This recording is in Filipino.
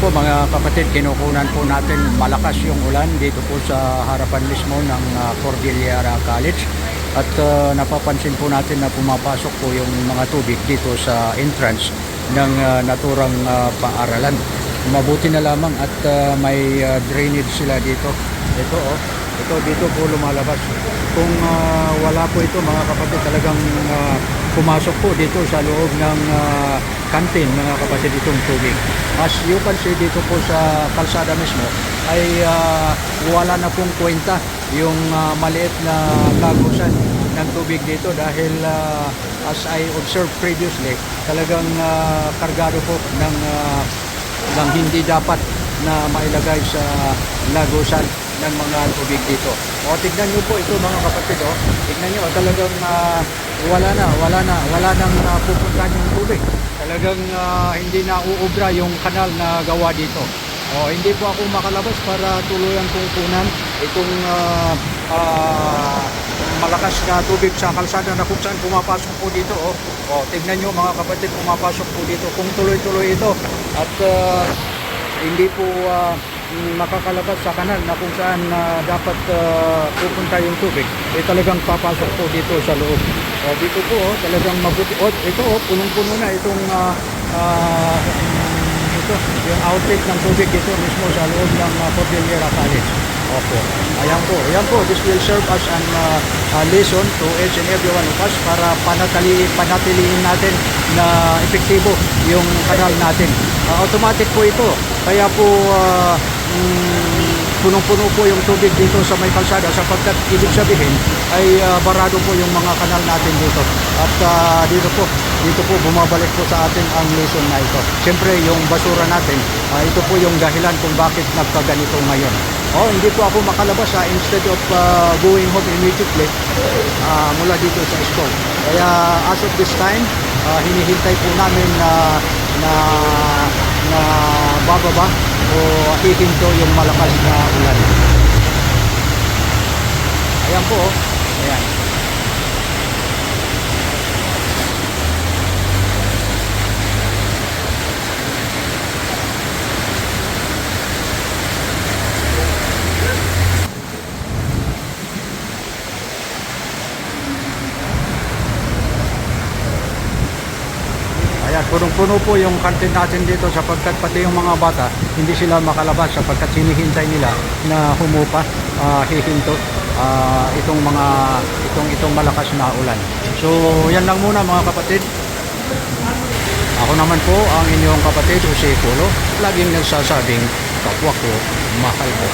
po mga kapatid, kinukunan po natin malakas yung ulan dito po sa harapan mismo ng ah, Cordillera College. At ah, napapansin po natin na pumapasok po yung mga tubig dito sa entrance ng ah, naturang ah, paaralan. Mabuti na lamang at ah, may ah, drainage sila dito. Ito oh, ito dito po lumalabas. Kung ah, wala po ito mga kapatid, talagang ah, pumasok po dito sa loob ng ah, kantin mga kapatid itong tubig. As you can see dito po sa kalsada mismo ay ah, wala na pong kwenta yung ah, maliit na lagusan ng tubig dito dahil ah, as I observed previously talagang ah, kargado po ng ah, ng hindi dapat na mailagay sa lagusan ng mga tubig dito. O tignan niyo po ito mga kapatid o. Tignan niyo talagang ah, wala na, wala na, wala nang uh, pupuntahan yung tubig. Talagang ah, hindi na uubra yung kanal na gawa dito. O hindi po ako makalabas para tuluyan kong kunan itong ah, ah, malakas na tubig sa kalsada na kung saan pumapasok po dito. O, o tignan nyo mga kapatid, pumapasok po dito. Kung tuloy-tuloy ito at ah, hindi po mm, makakalabas sa kanal na kung saan ah, dapat ah, pupunta yung tubig, eh talagang papasok po dito sa loob. O dito po, oh, talagang mabuti. O, ito, oh, punong-puno na itong ah, ah, mm, ito, yung outlet ng tubig dito mismo sa loob ng uh, Cordillera College. Opo. Ayan po. Ayan po. This will serve as an uh, uh, lesson to each and every one of us para panatili, panatiliin natin na epektibo yung kanal natin. Uh, automatic po ito. Kaya po uh, mm, punong-puno po yung tubig dito sa may kalsada sapagkat ibig sabihin ay uh, barado po yung mga kanal natin dito. At uh, dito po, dito po bumabalik po sa atin ang lesson na ito. Siyempre yung basura natin, uh, ito po yung dahilan kung bakit nagkaganito ngayon. Oh, hindi po ako makalabas ha, instead of uh, going home immediately uh, mula dito sa school. Kaya as of this time, uh, hinihintay po namin na na na bababa o hihinto yung malakas na ulan. Ayan po, oh. ayan. Ayan, punong-puno po yung kantin natin dito sapagkat pati yung mga bata hindi sila makalabas sapagkat hinihintay nila na humupa, ah, hihinto ah, itong mga itong itong malakas na ulan. So, yan lang muna mga kapatid. Ako naman po ang inyong kapatid Jose Polo, laging nagsasabing kapwa ko, mahal ko.